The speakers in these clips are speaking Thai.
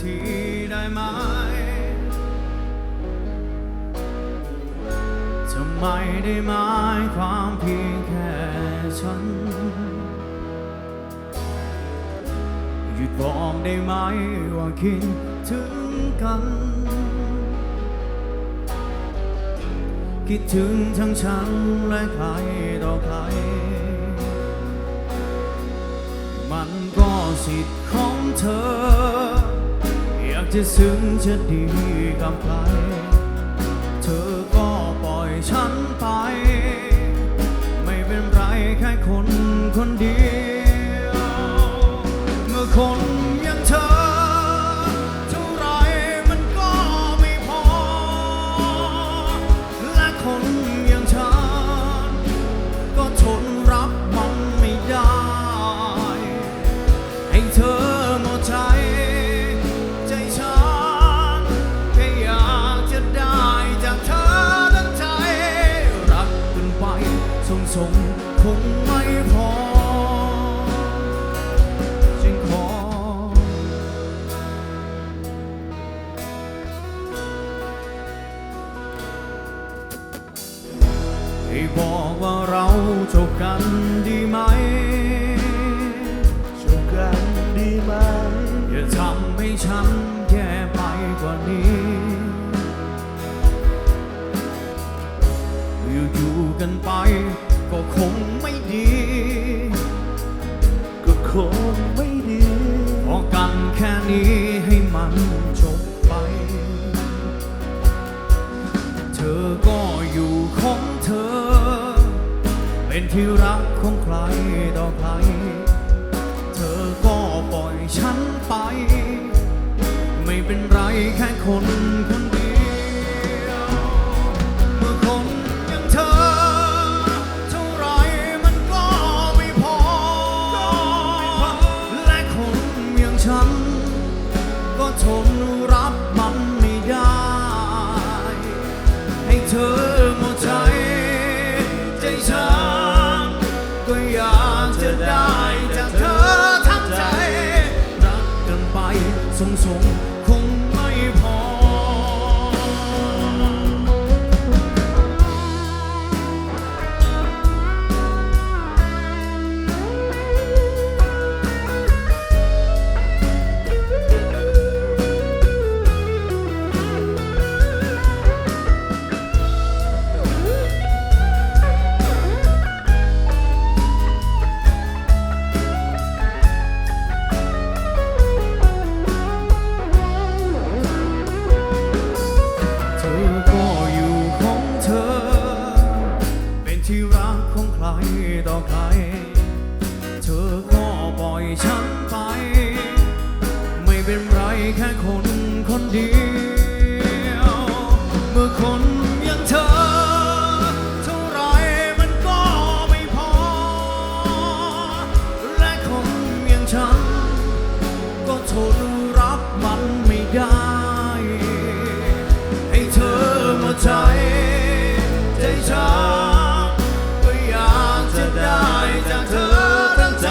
ทีได้ไหม จะไม่ได้หมายความเพียงแค่ฉัน หยุดบอกได้ไหมว่าคิดถึงกัน คิดถึงทั้งฉันและใครต่อใคร มันก็สิทธิ์ของเธอ อยากจะซึ้งจะดีกับใคร เธอก็ปล่อยฉันไป ไม่เป็นไรแค่คนคน ให้บอกว่าเราจบกันดีไหมจบกันดีไหม อย่าทำให้ฉันแย่ไปกว่านี้อยู่ๆกันไปก็คงไม่ดี ก็คงไม่ดีพอกันแค่นี้ให้มัน เป็นที่รักของใครต่อใคร เธอก็ปล่อยฉันไป ไม่เป็นไรแค่คนคน แค่คนคนเดียว เมื่อคนอย่างเธอ เท่าไรมันก็ไม่พอ และคนอย่างฉัน ก็ทนรับมันไม่ได้ ให้เธอมดใจ ใจฉันก็อยากจะได้จากเธอทั้งใจ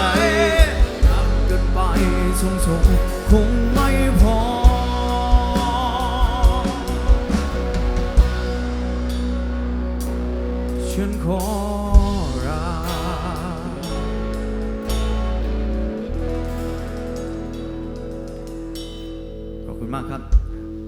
รักกันไปสงสงคง มากครับ